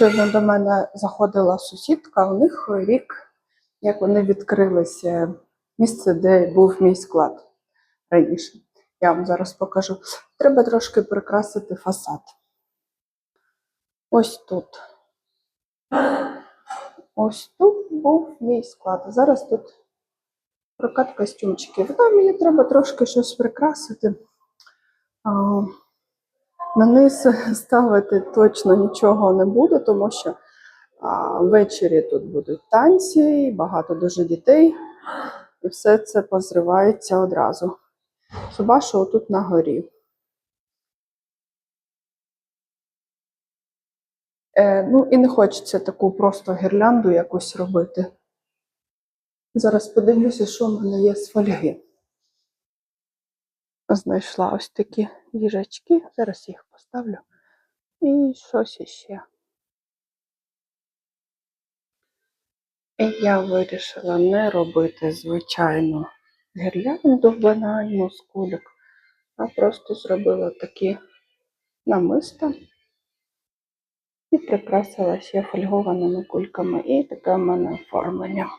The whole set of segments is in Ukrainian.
Щойно до мене заходила сусідка, у них рік, як вони відкрилися місце, де був мій склад раніше. Я вам зараз покажу. Треба трошки прикрасити фасад. Ось тут. Ось тут був мій склад. Зараз тут прокат костюмчиків. Та мені треба трошки щось прикрасити. На низ ставити точно нічого не буду, тому що а, ввечері тут будуть танці, багато дуже дітей, і все це позривається одразу. Хіба що отут на горі. Е, ну і не хочеться таку просто гірлянду якусь робити. Зараз подивлюся, що в мене є з фольги. Знайшла ось такі їжачки. Зараз їх поставлю. І щось іще. І я вирішила не робити звичайну гірлянду банальну з кульок, а просто зробила такі намиста і прикрасила ще фольгованими кульками. І таке в мене оформлення.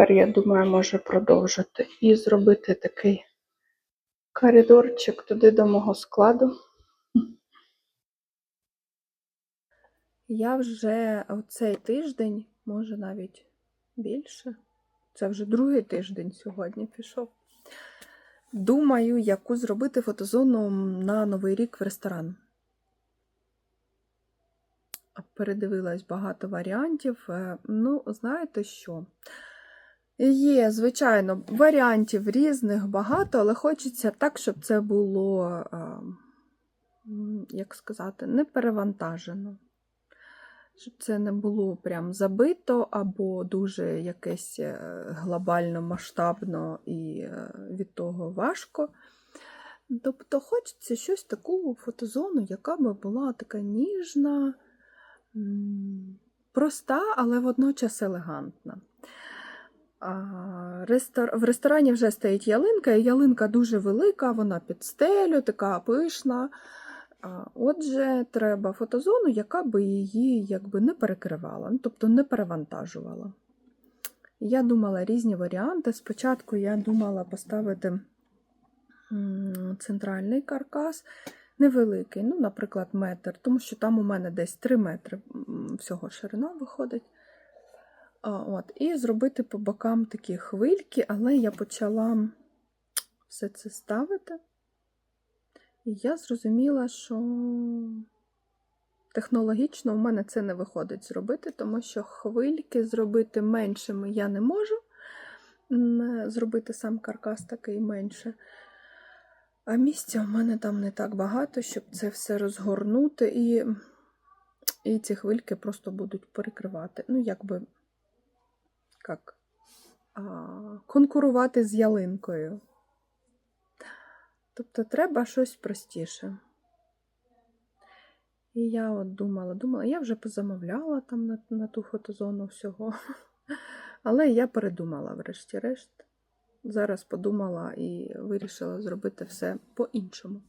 Тепер я думаю, може продовжити і зробити такий коридорчик туди до мого складу. Я вже цей тиждень, може навіть більше, це вже другий тиждень сьогодні пішов. Думаю, яку зробити фотозону на Новий рік в ресторан. Передивилась багато варіантів. Е, Ну, знаєте що? Є, звичайно, варіантів різних багато, але хочеться так, щоб це було, е, як сказати, не перевантажено. Щоб це не було прям забито або дуже якесь е, глобально масштабно і е, від того важко. Тобто хочеться щось таку фотозону, яка би була така ніжна, проста, але водночас елегантна. В ресторані вже стоїть ялинка, і ялинка дуже велика, вона під стелю, така пишна. Отже, треба фотозону, яка би її якби не перекривала, ну, тобто не перевантажувала. Я думала різні варіанти. Спочатку я думала поставити центральний каркас, невеликий, ну, наприклад, метр, тому що там у мене десь 3 метри всього ширина виходить. От, і зробити по бокам такі хвильки, але я почала все це ставити. І я зрозуміла, що технологічно у мене це не виходить зробити, тому що хвильки зробити меншими я не можу. Зробити сам каркас такий менше. А місця у мене там не так багато, щоб це все розгорнути, і, і ці хвильки просто будуть перекривати. Ну, якби а, конкурувати з ялинкою. Тобто треба щось простіше. І я от думала, думала, я вже позамовляла там на, на ту фотозону всього. Але я передумала, врешті-решт. Зараз подумала і вирішила зробити все по-іншому.